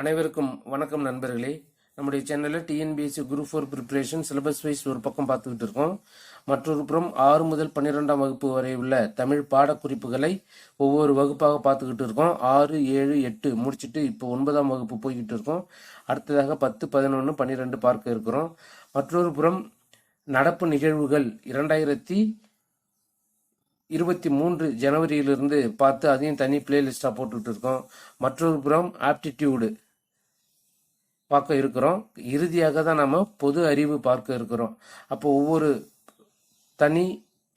அனைவருக்கும் வணக்கம் நண்பர்களே. நம்முடைய சேனலில் TNPSC group four preparation syllabus wise ஒரு பக்கம் பார்த்துக்கிட்டு இருக்கோம். மற்றொரு புறம் ஆறு முதல் பன்னிரெண்டாம் வகுப்பு வரை உள்ள தமிழ் பாடக்குறிப்புகளை ஒவ்வொரு வகுப்பாக பார்த்துக்கிட்டு இருக்கோம். ஆறு ஏழு எட்டு முடிச்சுட்டு இப்போ ஒன்பதாம் வகுப்பு போய்கிட்டு இருக்கோம். அடுத்ததாக பத்து பதினொன்று பன்னிரெண்டு பார்க்க இருக்கிறோம். மற்றொரு புறம் நடப்பு நிகழ்வுகள் இரண்டாயிரத்தி இருபத்தி மூன்று ஜனவரியிலிருந்து பார்த்து அதையும் தனி பிளேலிஸ்டாக போட்டுக்கிட்டு இருக்கோம். மற்றொரு புறம் ஆப்டிடியூடு பார்க்க இருக்கிறோம். இறுதியாக தான் நம்ம பொது அறிவு பார்க்க இருக்கிறோம். அப்போ ஒவ்வொரு தனி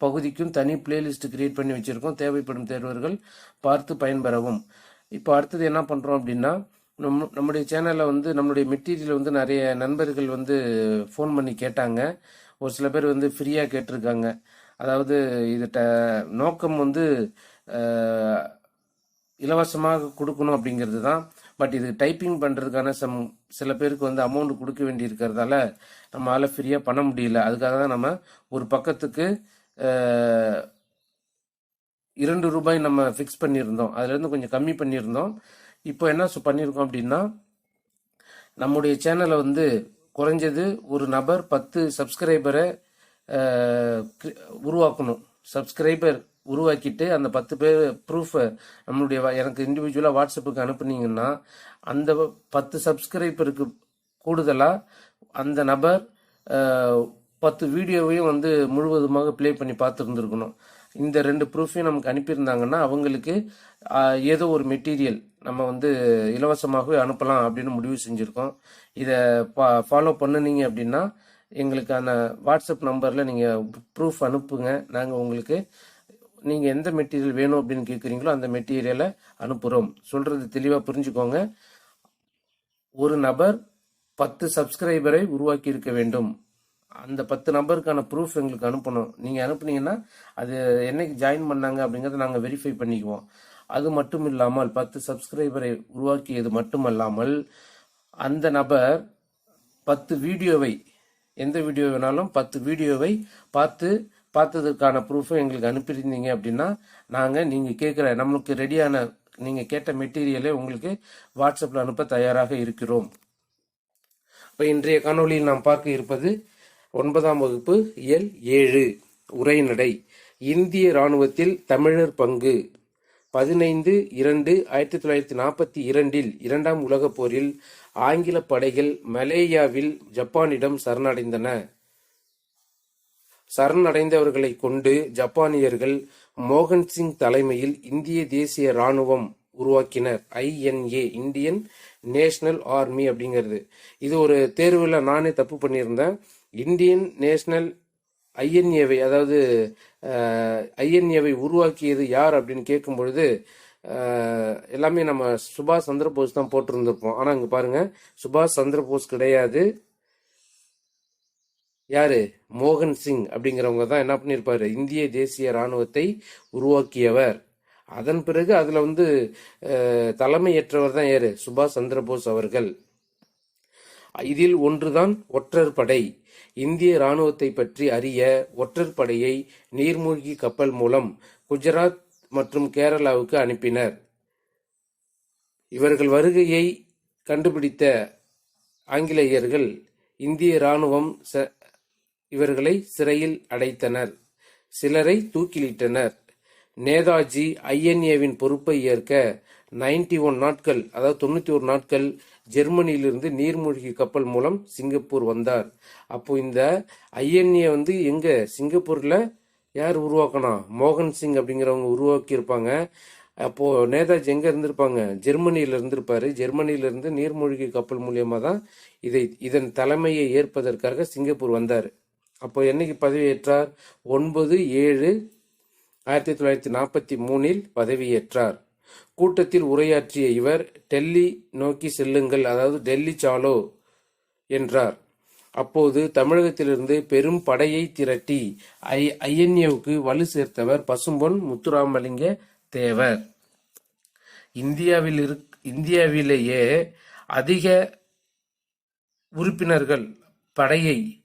பகுதிக்கும் தனி பிளேலிஸ்ட் கிரியேட் பண்ணி வச்சுருக்கோம். தேவைப்படும் தேர்வர்கள் பார்த்து பயன்பெறவும். இப்போ அடுத்தது என்ன பண்ணுறோம் அப்படின்னா நம்ம நம்முடைய சேனலில் வந்து நம்மளுடைய மெட்டீரியல் வந்து நிறைய நண்பர்கள் வந்து ஃபோன் பண்ணி கேட்டாங்க. ஒரு சில பேர் வந்து ஃப்ரீயாக கேட்டிருக்காங்க. அதாவது இதுட்ட நோக்கம் வந்து இலவசமாக கொடுக்கணும் அப்படிங்கிறது தான். பட் இது டைப்பிங் பண்ணுறதுக்கான சம் சில பேருக்கு வந்து அமௌண்ட் கொடுக்க வேண்டி இருக்கிறதால நம்மளால் ஃப்ரீயாக பண்ண முடியல. அதுக்காக தான் நம்ம ஒரு பக்கத்துக்கு இரண்டு ரூபாய் நம்ம ஃபிக்ஸ் பண்ணியிருந்தோம். அதுலேருந்து கொஞ்சம் கம்மி பண்ணியிருந்தோம். இப்போ என்ன பண்ணியிருக்கோம் அப்படின்னா நம்முடைய சேனலை வந்து குறைஞ்சது ஒரு நபர் பத்து சப்ஸ்கிரைபரை உருவாக்கணும். சப்ஸ்கிரைபர் உருவாக்கிட்டு அந்த பத்து பேர் ப்ரூஃபை நம்மளுடைய எனக்கு இண்டிவிஜுவலாக வாட்ஸ்அப்புக்கு அனுப்புனீங்கன்னா அந்த பத்து சப்ஸ்கிரைபருக்கு கூடுதலாக அந்த நபர் பத்து வீடியோவையும் வந்து முழுவதுமாக ப்ளே பண்ணி பார்த்துருந்துருக்கணும். இந்த ரெண்டு ப்ரூஃபையும் நமக்கு அனுப்பியிருந்தாங்கன்னா அவங்களுக்கு ஏதோ ஒரு மெட்டீரியல் நம்ம வந்து இலவசமாகவே அனுப்பலாம் அப்படின்னு முடிவு செஞ்சுருக்கோம். இதை பா ஃபாலோ பண்ணுனீங்க அப்படின்னா எங்களுக்கான வாட்ஸ்அப் நம்பரில் நீங்கள் ப்ரூஃப் அனுப்புங்க. நாங்கள் உங்களுக்கு நீங்கள் எந்த மெட்டீரியல் வேணும் அப்படின்னு கேட்குறீங்களோ அந்த மெட்டீரியலை அனுப்புகிறோம் சொல்கிறது தெளிவாக புரிஞ்சுக்கோங்க. ஒரு நபர் பத்து சப்ஸ்கிரைபரை உருவாக்கி இருக்க வேண்டும். அந்த பத்து நபருக்கான ப்ரூஃப் எங்களுக்கு அனுப்பணும். நீங்கள் அனுப்புனீங்கன்னா அது என்னைக்கு ஜாயின் பண்ணாங்க அப்படிங்கிறத நாங்கள் வெரிஃபை பண்ணிக்குவோம். அது மட்டும் இல்லாமல் பத்து சப்ஸ்கிரைபரை உருவாக்கியது மட்டுமல்லாமல் அந்த நபர் பத்து வீடியோவை எந்த வீடியோ வேணாலும் பத்து வீடியோவை பார்த்து பார்த்ததுக்கான ப்ரூஃபை எங்களுக்கு அனுப்பியிருந்தீங்க அப்படின்னா நாங்கள் நீங்கள் கேட்குற நம்மளுக்கு ரெடியான நீங்கள் கேட்ட மெட்டீரியலை உங்களுக்கு வாட்ஸ்அப்பில் அனுப்ப தயாராக இருக்கிறோம். இப்போ இன்றைய காணொளியில் நாம் பார்க்க இருப்பது ஒன்பதாம் வகுப்பு எல் ஏழு உரைநடை இந்திய இராணுவத்தில் தமிழர் பங்கு. பதினைந்து இரண்டு ஆயிரத்தி தொள்ளாயிரத்தி நாற்பத்தி இரண்டில் இரண்டாம் உலகப் போரில் ஆங்கில படைகள் மலேயாவில் ஜப்பானிடம் சரணடைந்தன. சரணடைந்தவர்களை கொண்டு ஜப்பானியர்கள் மோகன் சிங் தலைமையில் இந்திய தேசிய ராணுவம் உருவாக்கினர். ஐஎன்ஏ இந்தியன் நேஷனல் ஆர்மி அப்படிங்கிறது. இது ஒரு தேர்வில் நானே தப்பு பண்ணியிருந்தேன். இந்தியன் நேஷனல் ஐஎன்ஏவை அதாவது ஐஎன்ஏவை உருவாக்கியது யார் அப்படின்னு கேட்கும் பொழுது எல்லாமே நம்ம சுபாஷ் சந்திரபோஸ் தான் போட்டிருந்திருப்போம். ஆனால் இங்கே பாருங்கள் சுபாஷ் சந்திரபோஸ் கிடையாது. யாரு? மோகன் சிங் அப்படிங்கிறவங்க தான் என்ன பண்ணியிருப்பாரு இந்திய தேசிய ராணுவத்தை உருவாக்கியவர். அதன் பிறகு அதில் வந்து தலைமையற்றவர் தலைமையேற்றவர் தான் யாரு? சுபாஷ் சந்திரபோஸ் அவர்கள். இதில் ஒன்றுதான் ஒற்றர் படை. இந்திய ராணுவத்தை பற்றி அறிய ஒற்றர் படையை நீர்மூழ்கி கப்பல் மூலம் குஜராத் மற்றும் கேரளாவுக்கு அனுப்பினர். இவர்கள் வருகையை கண்டுபிடித்த ஆங்கிலேயர்கள் இந்திய ராணுவம் ச- இவர்களை சிறையில் அடைத்தனர். சிலரை தூக்கிலிட்டனர். நேதாஜி ஐஎன்ஏவின் பொறுப்பை ஏற்க 91 ஒன் நாட்கள் அதாவது தொண்ணூற்றி ஒரு நாட்கள் ஜெர்மனியிலிருந்து நீர்மூழ்கி கப்பல் மூலம் சிங்கப்பூர் வந்தார். அப்போ இந்த ஐஎன்ஏ வந்து எங்கே? சிங்கப்பூரில் யார் உருவாக்கணும் மோகன் சிங் அப்படிங்கிறவங்க உருவாக்கியிருப்பாங்க. அப்போது நேதாஜி எங்கே இருந்திருப்பாங்க? ஜெர்மனியில் இருந்திருப்பார். ஜெர்மனியிலிருந்து நீர்மூழ்கி கப்பல் மூலியமாக தான் இதை இதன் தலைமையை ஏற்பதற்காக சிங்கப்பூர் வந்தார். அப்போ என்னைக்கு பதவியேற்றார்? ஒன்பது ஏழு ஆயிரத்தி தொள்ளாயிரத்தி நாற்பத்தி மூணில் பதவியேற்றார். கூட்டத்தில் உரையாற்றிய இவர் டெல்லி நோக்கி செல்லுங்கள் அதாவது டெல்லி சாலோ என்றார். அப்போது தமிழகத்திலிருந்து பெரும் படையை திரட்டி ஐ ஐஎன்ஏவுக்கு வலு சேர்த்தவர் பசும்பொன் முத்துராமலிங்க தேவர். இந்தியாவில் இருக் இந்தியாவிலேயே அதிக உறுப்பினர்கள் படையை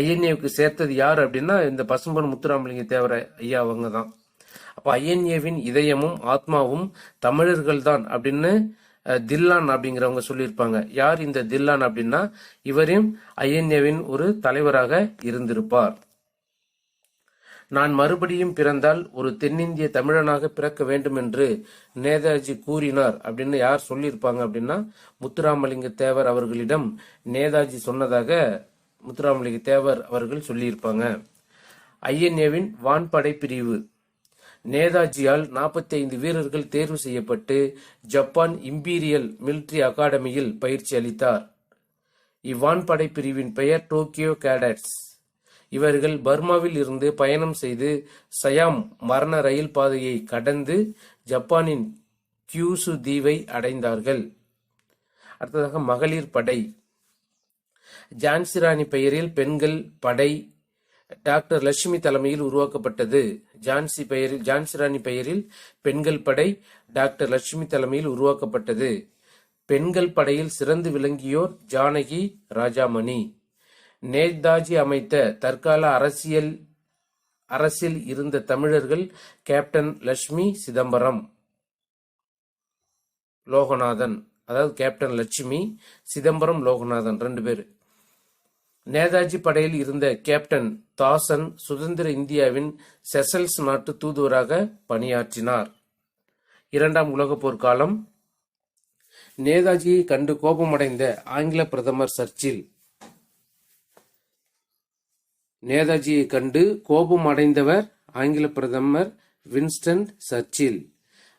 ஐஎன்ஏவுக்கு சேர்த்தது யார் அப்படின்னா இந்த பசும்பொன் முத்துராமலிங்க தேவர ஐயா அவங்க தான் அப்போ ஐஎன்ஏவின் இதயமும் ஆத்மாவும் தமிழர்கள் தான் அப்படின்னு தில்லான் அப்படிங்கிறவங்க சொல்லியிருப்பாங்க. யார் இந்த தில்லான் அப்படின்னா இவரையும் ஐஎன்ஏவின் ஒரு தலைவராக இருந்திருப்பார். நான் மறுபடியும் பிறந்தால் ஒரு தென்னிந்திய தமிழனாக பிறக்க வேண்டும் என்று நேதாஜி கூறினார் அப்படின்னு யார் சொல்லியிருப்பாங்க அப்படின்னா முத்துராமலிங்க தேவர் அவர்களிடம் நேதாஜி சொன்னதாக முத்துராமலிங்க தேவர் அவர்கள் சொல்லியிருப்பாங்க. ஐஎன்ஏவின் வான்படை பிரிவு. நேதாஜியால் 45 வீரர்கள் தேர்வு செய்யப்பட்டு ஜப்பான் இம்பீரியல் மிலிட்டரி அகாடமியில் பயிற்சி அளித்தார். இவ்வான்படை பிரிவின் பெயர் டோக்கியோ கேடட்ஸ். இவர்கள் பர்மாவில் இருந்து பயணம் செய்து சயாம் மரண ரயில் பாதையை கடந்து ஜப்பானின் கியூசு தீவை அடைந்தார்கள். அடுத்ததாக மகளிர் படை. ஜான்சி ராணி பெயரில் பெண்கள் படை டாக்டர் லட்சுமி தலைமையில் உருவாக்கப்பட்டது. ஜான்சி பெயரில் ஜான்சி ராணி பெயரில் பெண்கள் படை டாக்டர் லட்சுமி தலைமையில் உருவாக்கப்பட்டது. பெண்கள் படையில் சிறந்து விளங்கியோர் ஜானகி ராஜாமணி. நேதாஜி அமைத்த தற்கால அரசியல் அரசில் இருந்த தமிழர்கள் கேப்டன் லட்சுமி சிதம்பரம் லோகநாதன். அதாவது கேப்டன் லட்சுமி சிதம்பரம் லோகநாதன் ரெண்டு பேர். நேதாஜி படையில் இருந்த கேப்டன் தாசன் சுதந்திர இந்தியாவின் செசல்ஸ் நாட்டு தூதுவராக பணியாற்றினார். இரண்டாம் உலகப் போர் காலம். நேதாஜியை கண்டு கோபமடைந்த ஆங்கில பிரதமர் சர்ச்சில். நேதாஜியை கண்டு கோபம் அடைந்தவர் ஆங்கில பிரதமர் வின்ஸ்டன் சர்ச்சில்.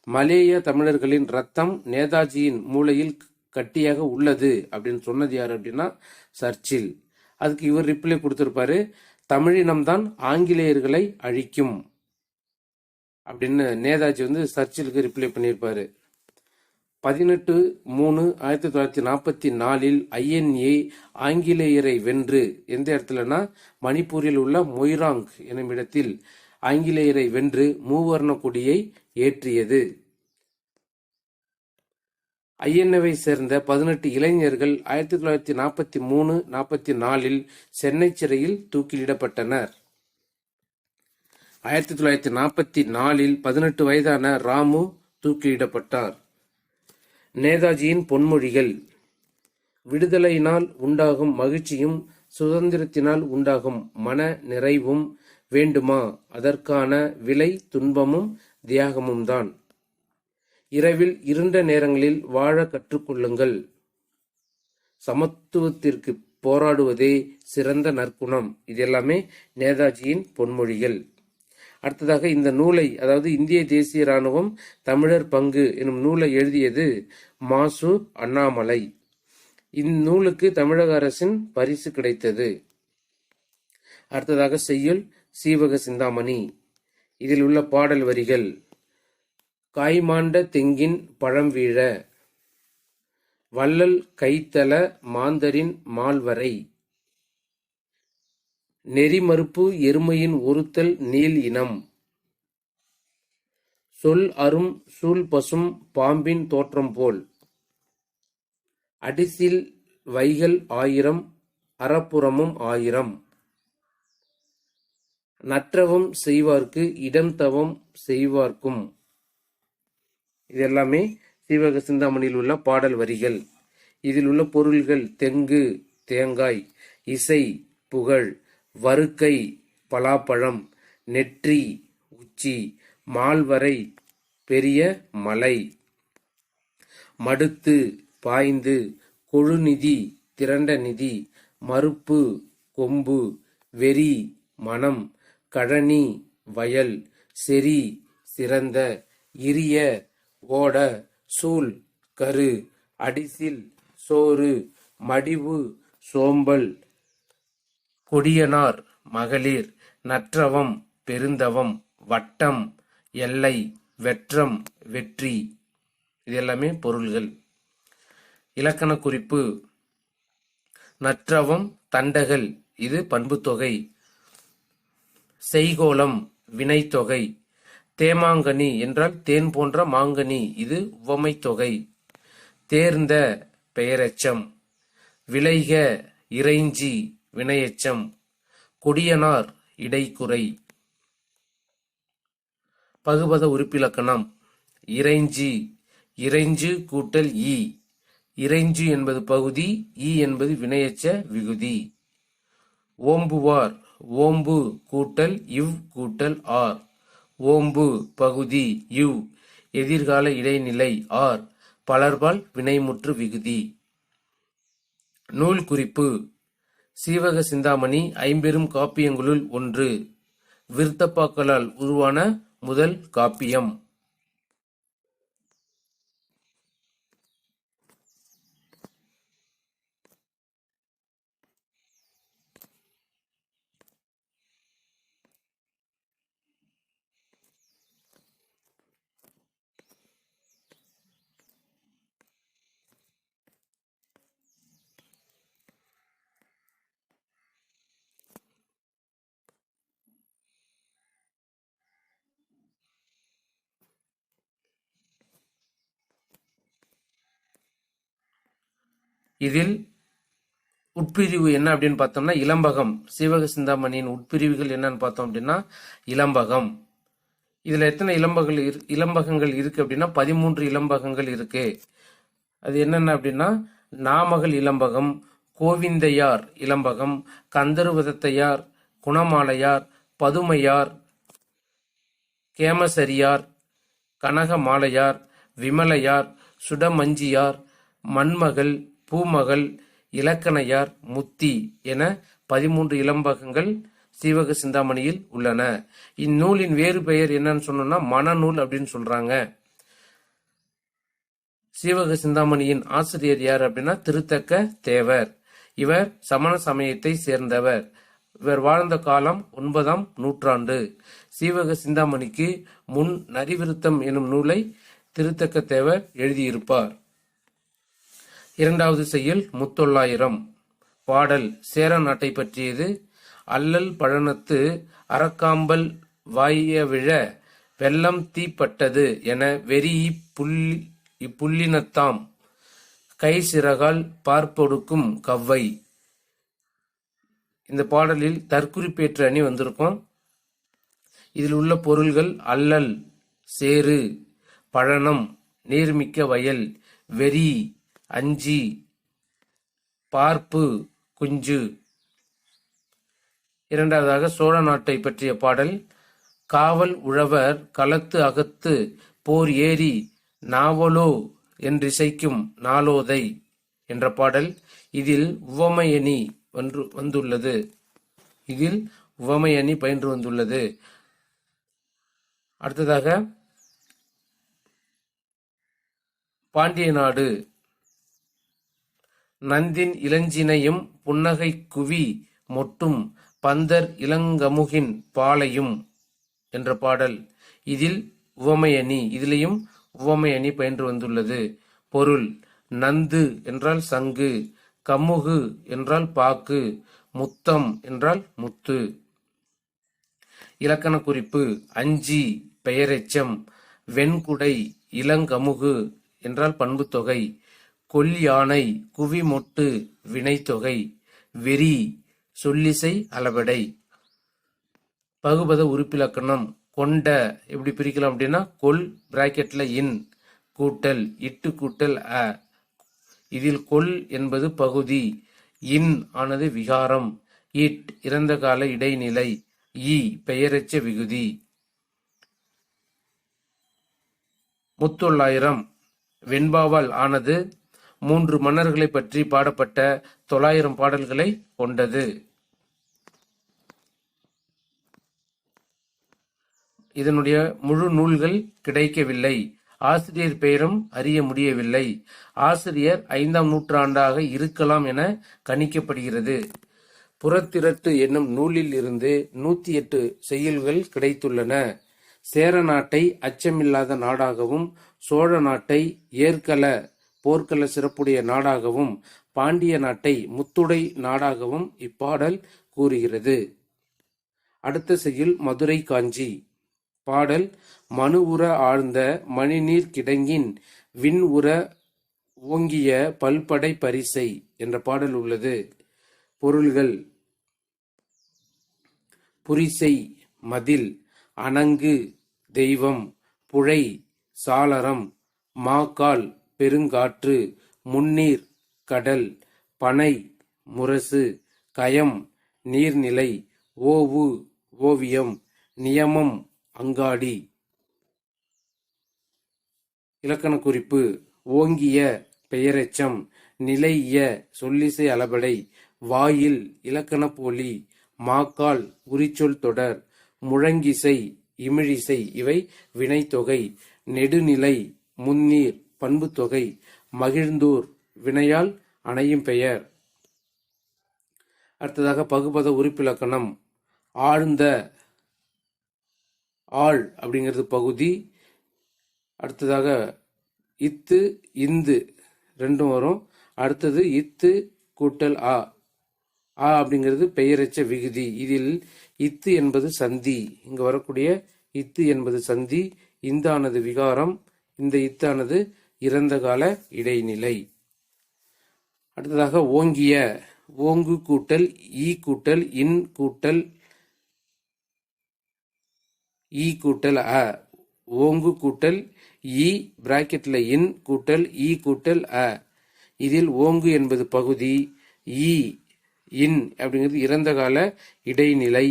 மலேய தமிழர்களின் ரத்தம் நேதாஜியின் மூளையில் கட்டியாக உள்ளது அப்படின்னு சொன்னது யார் அப்படின்னா சர்ச்சில். அதுக்கு இவர் ரிப்ளை கொடுத்துருப்பாரு தமிழினம்தான் ஆங்கிலேயர்களை அழிக்கும். அப்படின்னு நேதாஜி வந்து சர்ச்சிலுக்கு ரிப்ளை பண்ணியிருப்பாரு. பதினெட்டு மூணு ஆயிரத்தி தொள்ளாயிரத்தி நாற்பத்தி நாலில் ஐஎன்ஏ ஆங்கிலேயரை வென்று எந்த இடத்துலனா மணிப்பூரில் உள்ள மொய்ராங் எனும் இடத்தில் ஆங்கிலேயரை வென்று மூவர்ண கொடியை ஏற்றியது. ஐஎன்ஏவை சேர்ந்த பதினெட்டு இளைஞர்கள் ஆயிரத்தி தொள்ளாயிரத்தி நாற்பத்தி மூணு நாற்பத்தி நாலில் சென்னை சிறையில் தூக்கிலிடப்பட்டனர். ஆயிரத்தி தொள்ளாயிரத்தி நாற்பத்தி நாலில் பதினெட்டு வயதான ராமு தூக்கிலிடப்பட்டார். நேதாஜியின் பொன்மொழிகள் விடுதலையினால் உண்டாகும் மகிழ்ச்சியும் சுதந்திரத்தினால் உண்டாகும் மன நிறைவும் வேண்டுமா? அதற்கான விலை துன்பமும் தியாகமும் தான் இரவில் இருண்ட நேரங்களில் வாழ கற்றுக்கொள்ளுங்கள். சமத்துவத்திற்கு போராடுவதே சிறந்த நற்குணம். இது எல்லாமே நேதாஜியின் பொன்மொழிகள். அடுத்ததாக இந்த நூலை அதாவது இந்திய தேசிய ராணுவம் தமிழர் பங்கு எனும் நூலை எழுதியது மாசு அண்ணாமலை. இந்நூலுக்கு தமிழக அரசின் பரிசு கிடைத்தது. அடுத்ததாக செய்யுள் சீவக சிந்தாமணி. இதில் உள்ள பாடல் வரிகள் காய்மாண்ட தெங்கின் பழம் வீழ வள்ளல் கைத்தல மாந்தரின் மால்வரை நெறிமறுப்பு எருமையின் ஒருத்தல் நீல் இனம் சொல் அரும் சூல் பசும் பாம்பின் தோற்றம் போல் அடிசில் வைகள் ஆயிரம் அறப்புறமும் ஆயிரம். நற்றவம் செய்வார்க்கு இடம் தவம் செய்வார்க்கும். இது எல்லாமே சீவக சிந்தாமணியில் உள்ள பாடல் வரிகள். இதில் உள்ள பொருள்கள் தெங்கு தேங்காய் இசை புகழ் வறுக்கை பலாப்பழம் நெற்றி உச்சி மால்வரை பெரிய மலை. மடுத்து பாய்ந்து கொழுநிதி திரண்ட நிதி மறுப்பு கொம்பு வெறி மனம் கழனி வயல் செறி சிறந்த இரிய ஓட சூல் கரு அடிசில் சோறு மடிவு சோம்பல் கொடியனார் மகளிர் நற்றவம் பெருந்தவம் வட்டம் எல்லை வெற்றம் வெற்றி. இது எல்லாமே பொருள்கள். இலக்கண குறிப்பு. நற்றவம் தண்டகள் இது பண்புத்தொகை செய்கோளம் வினைத்தொகை. தேமாங்கனி என்றால் தேன் போன்ற மாங்கனி. இது உவமைத்தொகை. தேர்ந்த பெயரெச்சம். விளைக இறைஞ்சி வினையெச்சம். கொடியனார் இடைக்குறை. பகுபத உறுப்பிலக்கணம். இறைஞ்சி இறைஞ்சு கூட்டல் ஈ. இறைஞ்சு என்பது பகுதி ஈ என்பது வினையச்ச விகுதி. ஓம்புவார் ஓம்பு கூட்டல் இவ் கூட்டல் ஆர். ஓம்பு பகுதி இவ். எதிர்கால இடைநிலை ஆர். பலர்பால் வினைமுற்று விகுதி. நூல் குறிப்பு. சீவக சிந்தாமணி ஐம்பெரும் காப்பியங்களுள் ஒன்று. விருத்தப்பாக்களால் உருவான முதல் காப்பியம். இதில் உட்பிரிவு என்ன அப்படின்னு பார்த்தோம்னா இளம்பகம். சீவக சிந்தாமணியின் உட்பிரிவுகள் என்னன்னு பார்த்தோம் அப்படின்னா இளம்பகம். இதில் எத்தனை இளம்பகங்கள் இரு- இளம்பகங்கள் இருக்கு அப்படின்னா பதிமூன்று இளம்பகங்கள் இருக்கு. அது என்னென்ன அப்படின்னா நாமகள் இளம்பகம் கோவிந்தையார் இளம்பகம் கந்தருவதத்தையார் குணமாலையார் பதுமையார் கேமசரியார் கனகமாலையார் விமலையார் சுடமஞ்சியார் மண்மகள் பூமகள் இலக்கணையார் முத்தி என பதிமூன்று இளம்பகங்கள் சீவக சிந்தாமணியில் உள்ளன. இந்நூலின் வேறு பெயர் என்னன்னு சொன்னோம்னா மனநூல் அப்படின்னு சொல்றாங்க. சீவக சிந்தாமணியின் ஆசிரியர் யார் அப்படின்னா திருத்தக்க தேவர். இவர் சமண சமயத்தை சேர்ந்தவர். இவர் வாழ்ந்த காலம் ஒன்பதாம் நூற்றாண்டு. சீவக சிந்தாமணிக்கு முன் நரிவிருத்தம் எனும் நூலை திருத்தக்க தேவர் எழுதியிருப்பார். இரண்டாவது செய்யுள் முத்தொள்ளாயிரம். பாடல் சேர நாட்டை பற்றியது. அல்லல் பழனத்து அறக்காம்பல் வாய விழ வெள்ளம் தீப்பட்டது என வெறி புள்ளி இப்புள்ளினத்தாம். கை சிறகால் பார்ப்பொடுக்கும் கவ்வை. இந்த பாடலில் தற்குறிப்பேற்று அணி வந்திருக்கும். இதில் உள்ள பொருள்கள் அல்லல் சேறு பழனம் நீர்மிக்க வயல் வெறி அஞ்சி. பார்ப்பு குஞ்சு. இரண்டாவதாக சோழ நாட்டை பற்றிய பாடல். காவல் உழவர் களத்து அகத்து போர் ஏறி நாவலோ என்றிசைக்கும் நாளோதை என்ற பாடல். இதில் உவமையணி ஒன்று வந்துள்ளது. இதில் உவமையணி பயின்று வந்துள்ளது. அடுத்ததாக பாண்டிய நாடு. நந்தின் இளஞ்சினையும் புன்னகை குவி மொட்டும் பந்தர் இளங்கமுகின் பாலையும் என்ற பாடல். இதில் உவமையணி இதிலையும் உவமையணி பயின்று வந்துள்ளது. பொருள் நந்து என்றால் சங்கு கமுகு என்றால் பாக்கு முத்தம் என்றால் முத்து. இலக்கண குறிப்பு அஞ்சி பெயரெச்சம் வெண்குடை இளங்கமுகு என்றால் பண்புத்தொகை கொல்யானை குவிமொட்டு வினைத்தொகை வெறி சொல்லிசை அளபடை. பகுபத உறுப்பிலக்கணம் கொண்ட எப்படி பிரிக்கலாம் அப்படின்னா கொல் பிராக்கெட்ல இன் கூட்டல் இட்டு கூட்டல் அ. இதில் கொல் என்பது பகுதி இன் ஆனது விகாரம் இட் இறந்த கால இடைநிலை இ பெயரெச்ச விகுதி. முத்தொள்ளாயிரம் வெண்பாவால் ஆனது மூன்று மன்னர்களை பற்றி பாடப்பட்ட தொள்ளாயிரம் பாடல்களை கொண்டது. இதனுடைய முழு நூல்கள் கிடைக்கவில்லை. ஆசிரியர் பெயரும் அறிய முடியவில்லை. ஆசிரியர் ஐந்தாம் நூற்றாண்டாக இருக்கலாம் என கணிக்கப்படுகிறது. புறத்திரட்டு என்னும் நூலில் இருந்து நூத்தி எட்டு செய்யுள்கள் கிடைத்துள்ளன. சேர நாட்டை அச்சமில்லாத நாடாகவும் சோழ நாட்டை ஏற்கல. போர்க்கள சிறப்புடைய நாடாகவும் பாண்டிய நாட்டை முத்துடை நாடாகவும் இப்பாடல் கூறுகிறது. அடுத்த செய்யுள் மதுரை காஞ்சி. பாடல் மனு உற ஆழ்ந்த மணிநீர் கிடங்கின் விண் உற ஓங்கிய பல்படை பரிசை என்ற பாடல் உள்ளது. பொருள்கள் புரிசை மதில் அணங்கு தெய்வம் புழை சாளரம் மாக்கால் பெருங்காற்று முன்னீர் கடல் பனை முரசு கயம் நீர்நிலை ஓவு ஓவியம் நியமம் அங்காடி. இலக்கண குறிப்பு ஓங்கிய பெயரெச்சம் நிலைய சொல்லிசை அளபடை வாயில் இலக்கண போலி மாக்கால் உரிச்சொல் தொடர் முழங்கிசை இமிழிசை இவை வினைத்தொகை நெடுநிலை முன்னீர் பண்புத்தொகை மகிழ்ந்தூர் வினையால் அணையும் பெயர். அடுத்ததாக பகுபத உறுப்பிலக்கணம் ஆழ்ந்த ஆள் அப்படிங்கிறது பகுதி. அடுத்ததாக இத்து இந்து ரெண்டும் வரும். அடுத்தது இத்து கூட்டல் ஆ. ஆ அப்படிங்கிறது பெயரச்ச விகுதி. இதில் இத்து என்பது சந்தி. இங்கு வரக்கூடிய இத்து என்பது சந்தி. இந்தானது விகாரம். இந்த இத்தானது இறந்த கால இடைநிலை. அடுத்ததாக ஓங்கிய ஓங்கு கூட்டல் ஈ கூட்டல் இன் கூட்டல் ஈ கூட்டல் அ ஓங்கு கூட்டல் இ பிராக்கெட்டில் இன் கூட்டல் ஈ கூட்டல் அ. இதில் ஓங்கு என்பது பகுதி ஈ இன் அப்படிங்கிறது இறந்த கால இடைநிலை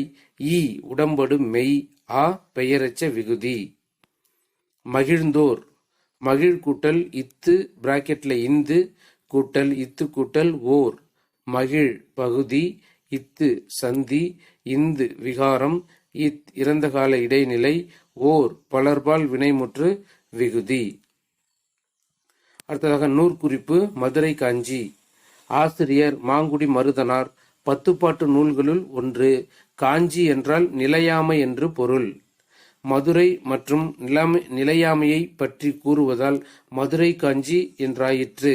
ஈ உடம்படு மெய் ஆ பெயரச்ச விகுதி. மகிழ்ந்தோர். மகிழ் கூட்டல் இத்து பிராக்கெட்டில் இந்து கூட்டல் இத்து கூட்டல் ஓர். மகிழ் பகுதி இத்து சந்தி இந்து விகாரம் இத் இறந்த கால இடைநிலை ஓர் பலர்பால் வினைமுற்று விகுதி. அடுத்ததாக நூற்குறிப்பு மதுரை காஞ்சி. ஆசிரியர் மாங்குடி மருதனார் பத்துப்பாட்டு நூல்களுள் ஒன்று காஞ்சி என்றால் நிலையாமை என்று பொருள். மதுரை மற்றும் நிலைமை நிலையாமையை பற்றி கூறுவதால் மதுரை காஞ்சி என்றாயிற்று.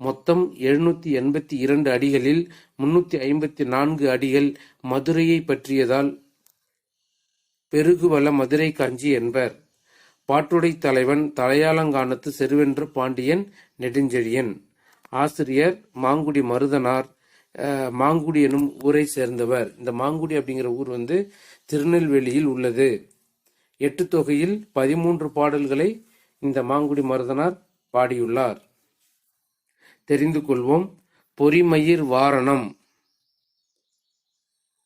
மொத்தம் எழுநூத்தி எண்பத்தி இரண்டு அடிகளில் முன்னூத்தி ஐம்பத்தி நான்கு அடிகள் மதுரையை பற்றியதால் பெருகுவல மதுரை காஞ்சி என்பர். பாட்டுடை தலைவன் தலையாலங்கானத்து செருவென்ற பாண்டியன் நெடுஞ்செழியன். ஆசிரியர் மாங்குடி மருதனார். அஹ், மாங்குடி எனும் ஊரை சேர்ந்தவர். இந்த மாங்குடி அப்படிங்கிற ஊர் வந்து திருநெல்வேலியில் உள்ளது. எட்டு தொகையில் பதிமூன்று பாடல்களை இந்த மாங்குடி மருதனார் பாடியுள்ளார். தெரிந்து கொள்வோம். பொறிமயிர் வாரணம்.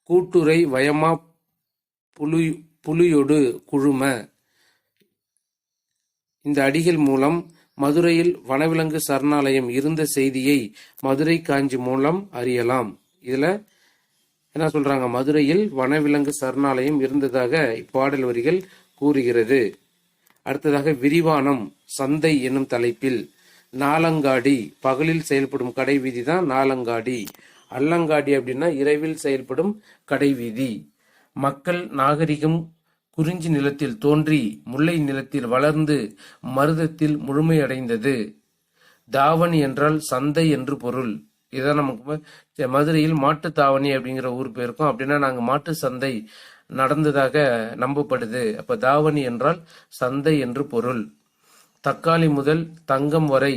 கூட்டுரை வயமா புலு புலியொடு குழும. இந்த அடிகள் மூலம் மதுரையில் வனவிலங்கு சரணாலயம் இருந்த செய்தியை மதுரை காஞ்சி மூலம் அறியலாம். இதுல என்ன சொல்றாங்க? மதுரையில் வனவிலங்கு சரணாலயம் இருந்ததாக இப்பாடல் வரிகள் கூறுகிறது. அடுத்ததாக விரிவானம் சந்தை என்னும் தலைப்பில் நாலங்காடி பகலில் செயல்படும் கடை வீதி தான் நாலங்காடி. அல்லங்காடி அப்படின்னா இரவில் செயல்படும் கடை வீதி. மக்கள் நாகரிகம் குறிஞ்சி நிலத்தில் தோன்றி முல்லை நிலத்தில் வளர்ந்து மருதத்தில் முழுமையடைந்தது. தாவணி என்றால் சந்தை என்று பொருள். இதான் நமக்கு மதுரையில் மாட்டு தாவணி அப்படிங்கிற ஊர் போயிருக்கோம் அப்படின்னா நாங்கள் மாட்டு சந்தை நடந்ததாக நம்பப்படுது. அப்போ தாவணி என்றால் சந்தை என்று பொருள். தக்காளி முதல் தங்கம் வரை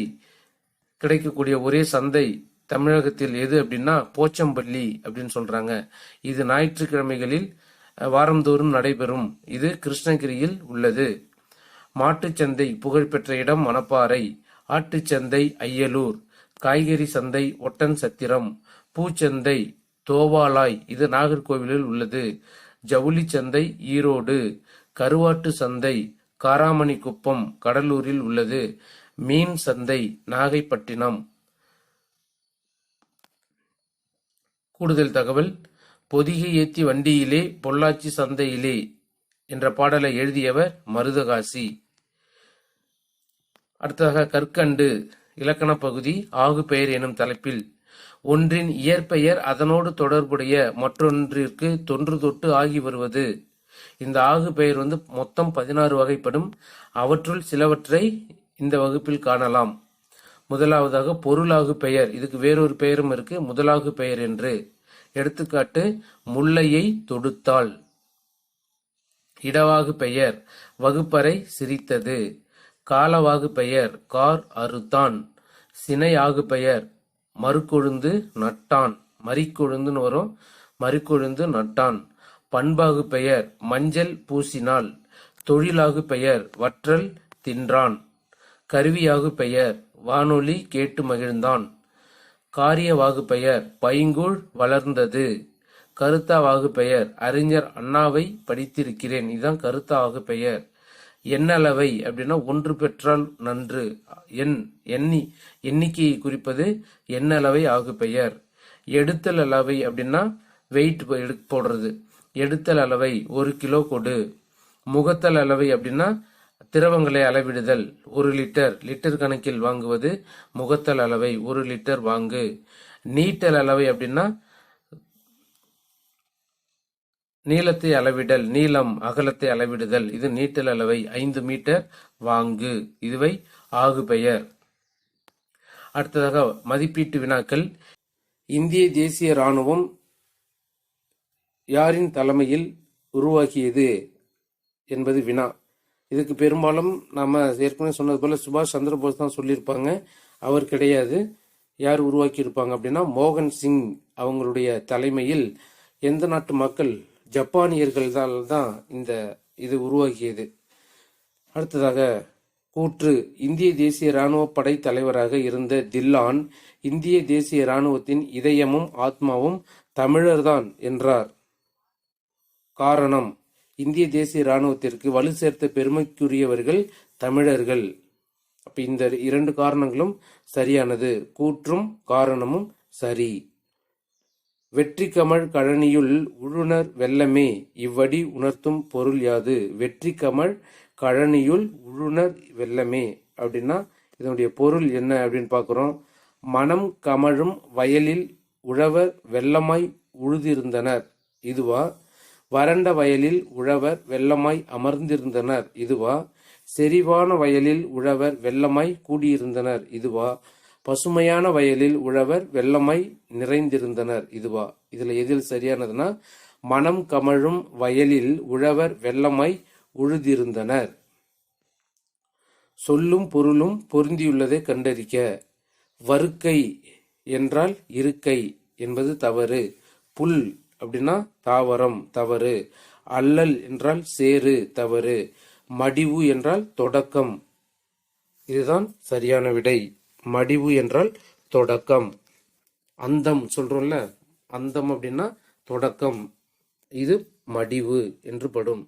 கிடைக்கக்கூடிய ஒரே சந்தை தமிழகத்தில் எது அப்படின்னா போச்சம்பள்ளி அப்படின்னு சொல்றாங்க. இது ஞாயிற்றுக்கிழமைகளில் வாரந்தோறும் நடைபெறும். இது கிருஷ்ணகிரியில் உள்ளது. மாட்டுச்சந்தை புகழ்பெற்ற இடம் மணப்பாறை. ஆட்டுச்சந்தை ஐயலூர். காய்கறி சந்தை ஒட்டன் சத்திரம் பூச்சந்தை தோவாலாய் இது நாகர்கோவிலில் உள்ளது. ஜவுளி சந்தை ஈரோடு. கருவாட்டு சந்தை காராமணி குப்பம் கடலூரில் உள்ளது. மீன் சந்தை நாகைப்பட்டினம். கூடுதல் தகவல் பொதிகை ஏத்தி வண்டியிலே பொள்ளாச்சி சந்தையிலே என்ற பாடலை எழுதியவர் மருதகாசி. அடுத்ததாக கற்கண்டு. இலக்கண பகுதி ஆகு பெயர் எனும் தலைப்பில். ஒன்றின் இயற்பெயர் அதனோடு தொடர்புடைய மற்றொன்றிற்கு தொன்று தொட்டு ஆகி வருவது. இந்த ஆகு பெயர் வந்து மொத்தம் பதினாறு வகைப்படும். அவற்றுள் சிலவற்றை இந்த வகுப்பில் காணலாம். முதலாவதாக பொருளாகு பெயர் இதுக்கு வேறொரு பெயரும் இருக்கு. முதலாகு பெயர் என்று. எடுத்துக்காட்டு முல்லையை தொடுத்தாள். இடவாகு பெயர் வகுப்பறை சிரித்தது. காலவாகு பெயர் கார் அறுத்தான் சினையாகு பெயர் மறுக்கொழுந்து நட்டான் மறிக்கொழுந்துன்னு வரும் மறிக்கொழுந்து நட்டான். பண்பாகு பெயர் மஞ்சள் பூசினாள் தொழிலாகு பெயர் வற்றல் தின்றான். கருவியாகு பெயர் வானொலி கேட்டு மகிழ்ந்தான். காரியவாகு பெயர் பைங்கூழ் வளர்ந்தது. கருத்தாவாகு பெயர் அறிஞர் அண்ணாவை படித்திருக்கிறேன். இதுதான் கருத்தாவாகு பெயர். எண்ணளவை அப்படின்னா ஒன்று பெற்றால் நன்று. எண் எண்ணி எண்ணிக்கையை குறிப்பது எண்ணளவை ஆகு பெயர் எடுத்தல் அளவை அப்படின்னா வெயிட் போடுறது. எடுத்தல் அளவை ஒரு கிலோ கொடு. முகத்தல் அளவை அப்படின்னா திரவங்களை அளவிடுதல். ஒரு லிட்டர் லிட்டர் கணக்கில் வாங்குவது முகத்தல் அளவை ஒரு லிட்டர் வாங்கு. நீட்டல் அளவை அப்படின்னா நீளத்தை அளவிடல் நீளம் அகலத்தை அளவிடுதல். இது நீட்டல் அளவை ஐந்து மீட்டர் வாங்கு. இதுவை ஆகு பெயர். அடுத்ததாக மதிப்பீட்டு வினாக்கள். இந்திய தேசிய ராணுவம் யாரின் தலைமையில் உருவாக்கியது என்பது வினா. இதுக்கு பெரும்பாலும் நாம் ஏற்கனவே சொன்னது போல் சுபாஷ் சந்திரபோஸ் தான் சொல்லியிருப்பாங்க. அவர் கிடையாது. யார் உருவாக்கியிருப்பாங்க அப்படின்னா மோகன் சிங் அவங்களுடைய தலைமையில் எந்த நாட்டு மக்கள் ஜப்பானியர்களால் தான் இந்த இது உருவாகியது. அடுத்ததாக கூற்று இந்திய தேசிய ராணுவ படை தலைவராக இருந்த தில்லான் இந்திய தேசிய ராணுவத்தின் இதயமும் ஆத்மாவும் தமிழர்தான் என்றார். காரணம் இந்திய தேசிய ராணுவத்திற்கு வலு சேர்த்த பெருமைக்குரியவர்கள் தமிழர்கள். அப்ப இந்த இரண்டு காரணங்களும் சரியானது. கூற்றும் காரணமும் சரி. வெற்றி கமழ் கழனியுள் உழுணர் வெல்லமே இவ்வடி உணர்த்தும் பொருள் யாது? வெற்றி கமழ் கழனியுள் உழுணர் வெல்லமே. அப்படின்னா இதனுடைய பொருள் என்ன அப்படின்னு பார்க்குறோம். மனம் கமழும் வயலில் உழவர் வெள்ளமாய் உழுதிருந்தனர். இதுவா? வறண்ட வயலில் உழவர் வெள்ளமாய் அமர்ந்திருந்தனர். இதுவா? செறிவான வயலில் உழவர் வெள்ளமாய் கூடியிருந்தனர். இதுவா? பசுமையான வயலில் உழவர் வெள்ளமாய் நிறைந்திருந்தனர். இதுவா? இதுல எதில் சரியானதுன்னா மனம் கமழும் வயலில் உழவர் வெள்ளமாய் உழுதிருந்தனர். சொல்லும் பொருளும் பொருந்தியுள்ளதை கண்டறிக்க. வறுக்கை என்றால் இருக்கை என்பது தவறு. புல் அப்படின்னா தாவரம் தவறு. அல்லல் என்றால் சேறு தவறு. மடிவு என்றால் தொடக்கம். இதுதான் சரியான விடை. மடிவு என்றால் தொடக்கம். அந்தம் சொல்றோம்ல அந்தம் அப்படின்னா தொடக்கம். இது மடிவு என்று படும்.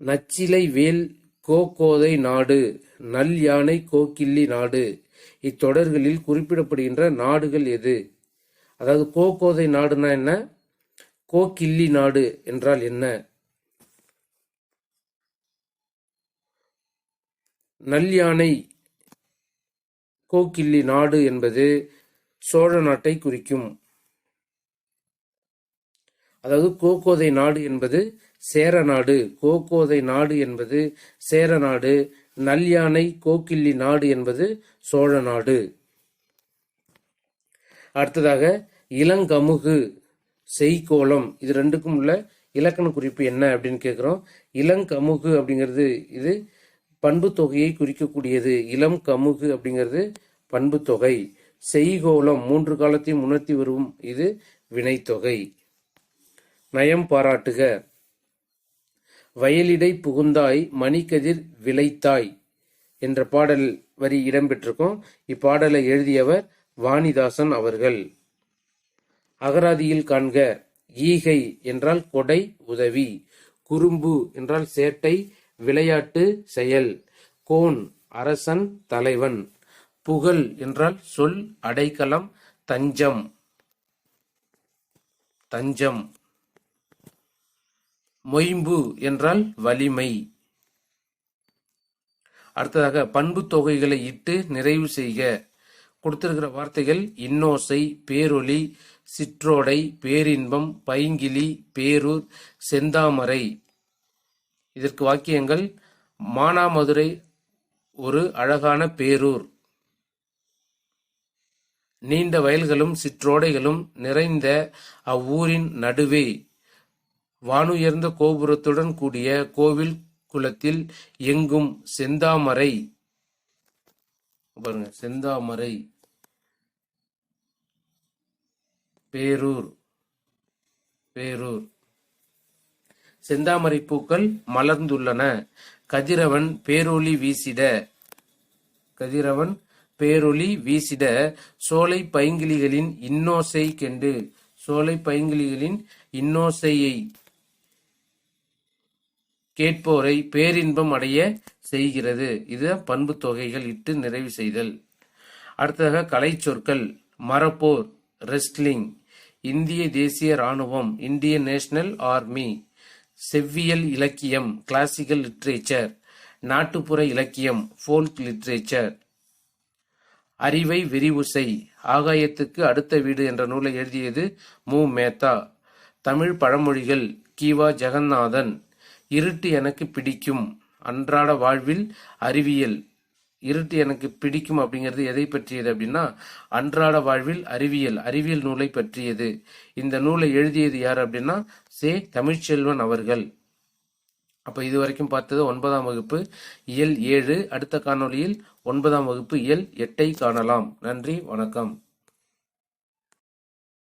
நச்சிலை வேல் கோகோதை நாடு நல் யானை கோக்கில்லி நாடு. இத்தொடர்களில் குறிப்பிடப்படுகின்ற நாடுகள் எது? அதாவது கோகோதை நாடுனா என்ன? கோக்கில்லி நாடு என்றால் என்ன? நல் யானை கோக்கில்லி நாடு என்பது சோழ நாட்டை குறிக்கும். அதாவது கோகோதை நாடு என்பது சேர நாடு. கோகோதை நாடு என்பது சேர நாடு. நல்யானை கோக்கில்லி நாடு என்பது சோழ நாடு. அடுத்ததாக இளங்கமுகு செய்கோளம். இது ரெண்டுக்கும் உள்ள இலக்கண குறிப்பு என்ன அப்படின்னு கேட்குறோம் இளங்கமுகு அப்படிங்கிறது இது பண்பு தொகையை குறிக்கக்கூடியது. இளம் கமுகு அப்படிங்கிறது பண்பு தொகை செய்கோலம் மூன்று காலத்தையும் உணர்த்தி வரும் இது வினைத்தொகை. நயம் பாராட்டுக. வயலிடை புகுந்தாய் மணிக்கதிர் விளைத்தாய் என்ற பாடல் வரி இடம்பெற்றிருக்கும். இப்பாடலை எழுதியவர் வாணிதாசன் அவர்கள். அகராதியில் காண்க. ஈகை என்றால் கொடை உதவி. குறும்பு என்றால் சேட்டை விளையாட்டு செயல். கோன் அரசன் தலைவன். புகழ் என்றால் சொல் அடைக்கலம் தஞ்சம். தஞ்சம். மொயம்பு என்றால் வலிமை. அடுத்ததாக பண்பு தொகைகளை இட்டு நிறைவு செய்க. கொடுத்திருக்கிற வார்த்தைகள் இன்னோசை பேரொளி சிற்றோடை பேரின்பம் பைங்கிலி பேரூர் செந்தாமரை. இதற்கு வாக்கியங்கள் மானாமதுரை ஒரு அழகான பேரூர். நீண்ட வயல்களும் சிற்றோடைகளும் நிறைந்த அவ்வூரின் நடுவே. வானுயர்ந்த கோபுரத்துடன் கூடிய கோவில் குளத்தில் எங்கும் செந்தாமரை. பாருங்க செந்தாமரை. பேரூர் பேரூர். செந்தாமரை பூக்கள் மலர்ந்துள்ளன. கதிரவன் பேரொளி வீசிட. கதிரவன் பேரொளி வீசிட. சோலை பைங்கிளிகளின் இன்னோசை கெண்டு. சோலை பைங்கிளிகளின் இன்னோசையை கேட்போரை பேரின்பம் அடைய செய்கிறது. இது பண்பு தொகைகள் இட்டு நிறைவு செய்தல். அடுத்ததாக கலை சொற்கள். மரப்போர் ரெஸ்ட்லிங் இந்திய தேசிய ராணுவம் இந்தியன் நேஷனல் ஆர்மி. செவ்வியல் இலக்கியம் கிளாசிக்கல் லிட்ரேச்சர் நாட்டுப்புற இலக்கியம் ஃபோல்க் லிட்ரேச்சர் அறிவை விரிவுசை ஆகாயத்துக்கு அடுத்த வீடு என்ற நூலை எழுதியது மு. மேத்தா. தமிழ் பழமொழிகள் கீவா ஜெகநாதன். இருட்டு எனக்கு பிடிக்கும் அன்றாட வாழ்வில் அறிவியல். இருட்டு எனக்கு பிடிக்கும் அப்படிங்கிறது எதை பற்றியது அப்படின்னா அன்றாட வாழ்வில் அறிவியல் அறிவியல் நூலை பற்றியது. இந்த நூலை எழுதியது யார் அப்படின்னா சே. தமிழ்ச்செல்வன் அவர்கள். அப்போ இது வரைக்கும் பார்த்தது ஒன்பதாம் வகுப்பு இயல் ஏழு. அடுத்த காணொளியில் ஒன்பதாம் வகுப்பு இயல் எட்டை காணலாம். நன்றி வணக்கம்.